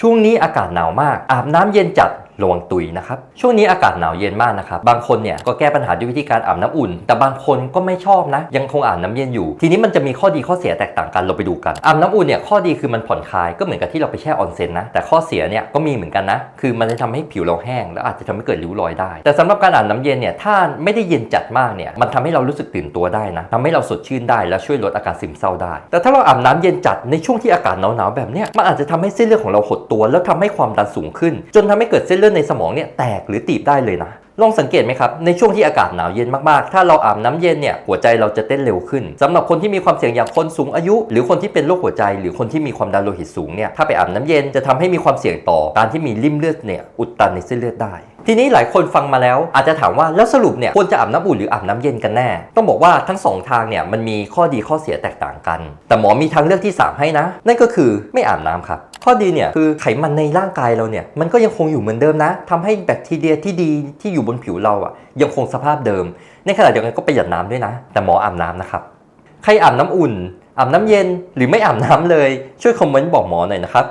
ช่วงนี้อากาศหนาวมาก อาบน้ำเย็นจัด ระวังตุยนะครับ ช่วงนี้อากาศหนาวเย็นมากนะครับ บางคนเนี่ยก็แก้ปัญหาด้วยวิธีการอาบน้ำอุ่น แต่บางคนก็ไม่ชอบนะ ยังคงอาบน้ำเย็นอยู่ ทีนี้มันจะมีข้อดีข้อเสียแตกต่างกัน เราไปดูกัน อาบน้ำอุ่นเนี่ยข้อดีคือมันผ่อนคลาย ก็เหมือนกับที่เราไปแช่ออนเซ็นนะ แต่ข้อเสียเนี่ยก็มีเหมือนกันนะ คือมันจะทำให้ผิวเราแห้ง แล้วอาจจะทำให้เกิดริ้วรอยได้ แต่สำหรับการอาบน้ำเย็นเนี่ย ถ้าไม่ได้เย็นจัดมากเนี่ย มันทำให้เรารู้สึกตื่นตัวได้นะทำให้เราสดชื่นได้ และช่วยลดอาการซึมเศร้าได้ แต่ถ้าเราอาบน้ำเย็นจัดในช่วงที่อากาศหนาวๆแบบเนี้ย มันอาจจะทำให้เส้นเลือดของเราหดตัว แล้วทำให้ความดันสูงขึ้น จนทำให้เกิดเส้นเลือดในสมองเนี่ยแตกหรือตีบได้เลยนะ ลองสังเกตไหมครับ ในช่วงที่อากาศหนาวเย็นมากๆ ถ้าเราอาบน้ำเย็นเนี่ยหัวใจเราจะเต้นเร็วขึ้นสำหรับคนที่มีความเสี่ยงอย่างคนสูงอายุ หรือคนที่เป็นโรคหัวใจ หรือคนที่มีความดันโลหิตสูงเนี่ยถ้าไปอาบน้ำเย็นจะทำให้มีความเสี่ยงต่อการที่มีริ่มเลือดเนี่ยอุดตันในเส้นเลือดได้ทีนี้หลายคนฟังมาแล้วอาจจะถามว่าแล้วสรุปเนี่ยควรจะอาบน้ำอุ่นหรืออาบน้ำเย็นกันแน่ ต้องบอกว่าทั้งสองทางเนี่ยมันมีข้อดีข้อเสียแตกต่างกัน แต่หมอมีทางเลือกที่ 3 ให้นะ นั่นก็คือไม่อาบน้ำครับ ข้อดีเนี่ยคือไขมันในร่างกายเราเนี่ยมันก็ยังคงอยู่เหมือนเดิมนะทำให้แบคทีเรียที่ดีที่อยู่บนผิวเราอะยังคงสภาพเดิม ในขณะเดียวกันก็ประหยัดน้ำด้วยนะ แต่หมออาบน้ำนะครับใครอาบน้ำอุ่นอาบน้ำเย็นหรือไม่อาบน้ำเลยช่วยคอมเมนต์บอกหมอหน่อยนะครับ